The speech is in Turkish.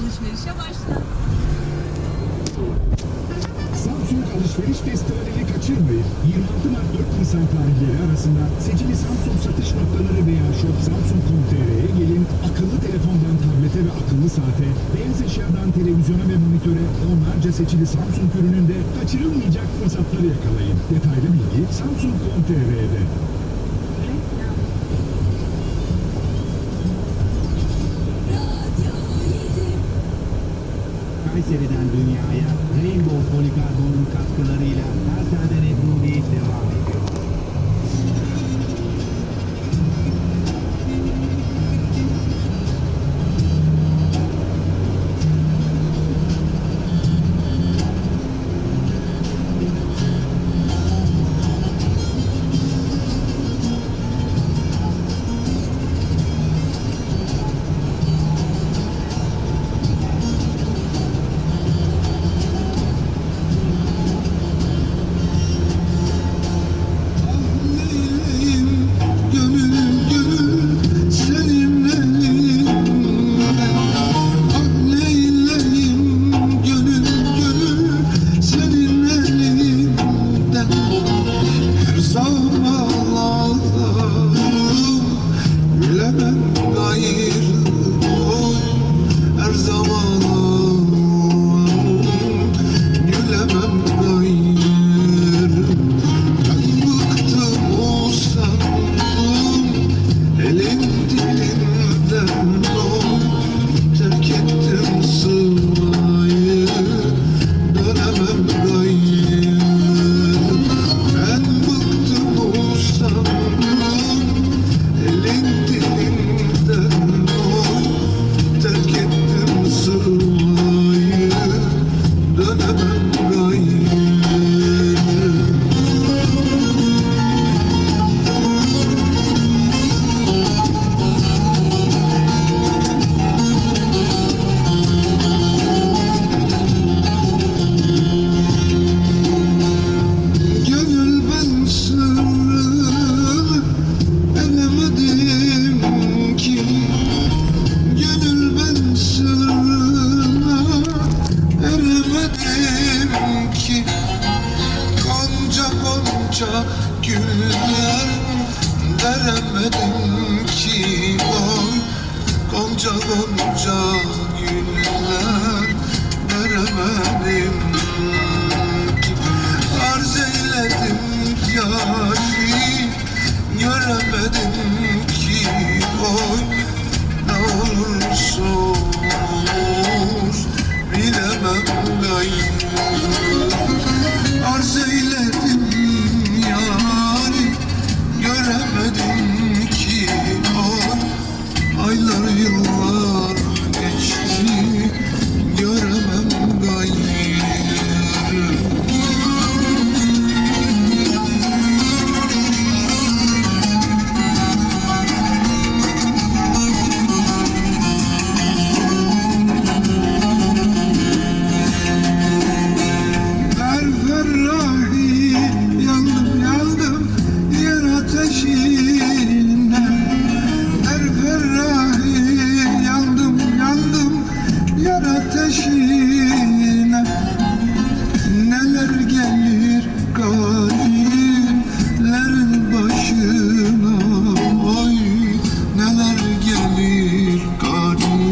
alışverişe başla. Samsung Alışveriş Festivali'ni kaçırmayın. 26 Mart 4 Nisan tarihleri arasında seçili Samsung satış noktaları veya shop Samsung.com.tr'ye gelin. Akıllı telefondan tablete ve akıllı saate, beyaz eşyadan televizyona ve monitöre onlarca seçili Samsung ürününde kaçırılmayacak fırsatları yakalayın. Detaylı bilgi Samsung.com.tr'de. Kayseri'den dünyaya Rainbow Polikarbon'un katkılarıyla her telden Ebru'yu devam ediyor. Gonca güller veremedim